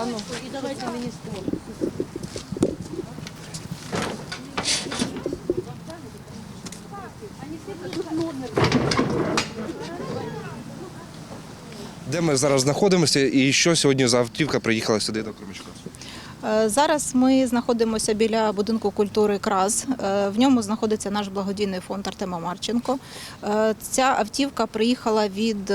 А ну, і давайте мені спорт. Де ми зараз знаходимося і що сьогодні за автівка приїхала сюди до Кременчука? Е, Зараз ми знаходимося біля будинку культури Краз. Е, В ньому знаходиться наш благодійний фонд Артема Марченко. Е, Ця автівка приїхала від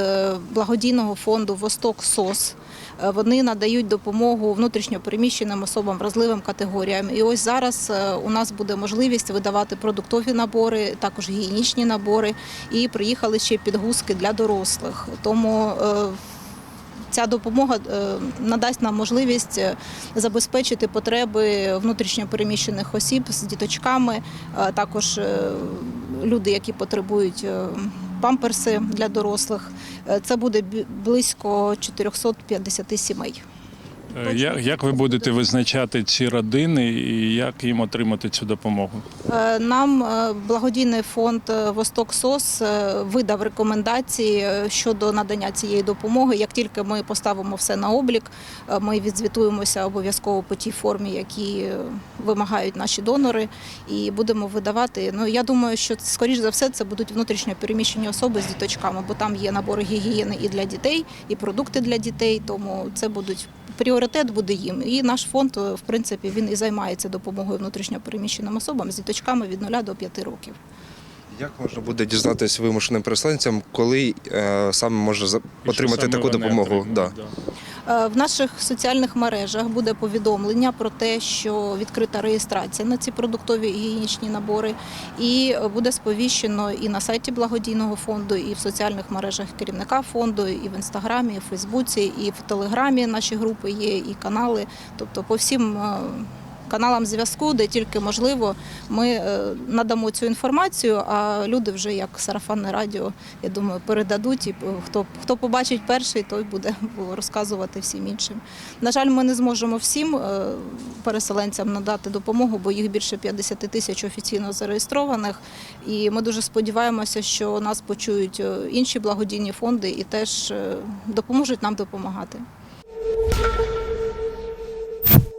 благодійного фонду Восток СОС. Е, Вони надають допомогу внутрішньопереміщеним особам вразливим категоріям. І ось зараз е, у нас буде можливість видавати продуктові набори, також гігієнічні набори. І приїхали ще підгузки для дорослих. Тому е, Ця допомога надасть нам можливість забезпечити потреби внутрішньопереміщених осіб з діточками, також люди, які потребують памперси для дорослих. Е, Це буде близько 450 сімей. Е, Як, як ви будете визначати ці родини і як їм отримати цю допомогу? Е, Нам е, благодійний фонд Восток СОС видав рекомендації щодо надання цієї допомоги. Як тільки ми поставимо все на облік, ми відзвітуємося обов'язково по тій формі, які вимагають наші донори, і будемо видавати. Ну я думаю, що скоріш за все це будуть внутрішньо переміщені особи з діточками, бо там є набори гігієни і для дітей, і продукти для дітей. Тому це будуть пріоритет буде їм. І наш фонд, е, в принципі, він і займається допомогою внутрішньопереміщеним особам з діточками від 0 до 5 років. Як можна буде дізнатися вимушеним переселенцям, коли е, саме може за- отримати саме таку вони допомогу? отримують, Да. да. Е, В наших соціальних мережах буде повідомлення про те, що відкрита реєстрація на ці продуктові гігієнічні набори, і е, буде сповіщено і на сайті благодійного фонду, і в соціальних мережах керівника фонду, і в інстаграмі, і в Фейсбуці, і в Телеграмі наші групи є, і канали. Тобто по всім. Каналам зв'язку, де тільки можливо, ми е, надамо цю інформацію, а люди вже як сарафанне радіо, я думаю, передадуть. І е, хто, хто побачить перший, той буде розказувати всім іншим. На жаль, ми не зможемо всім е, переселенцям надати допомогу, бо їх більше 50 тисяч офіційно зареєстрованих. І ми дуже сподіваємося, що нас почують інші благодійні фонди і теж допоможуть нам допомагати.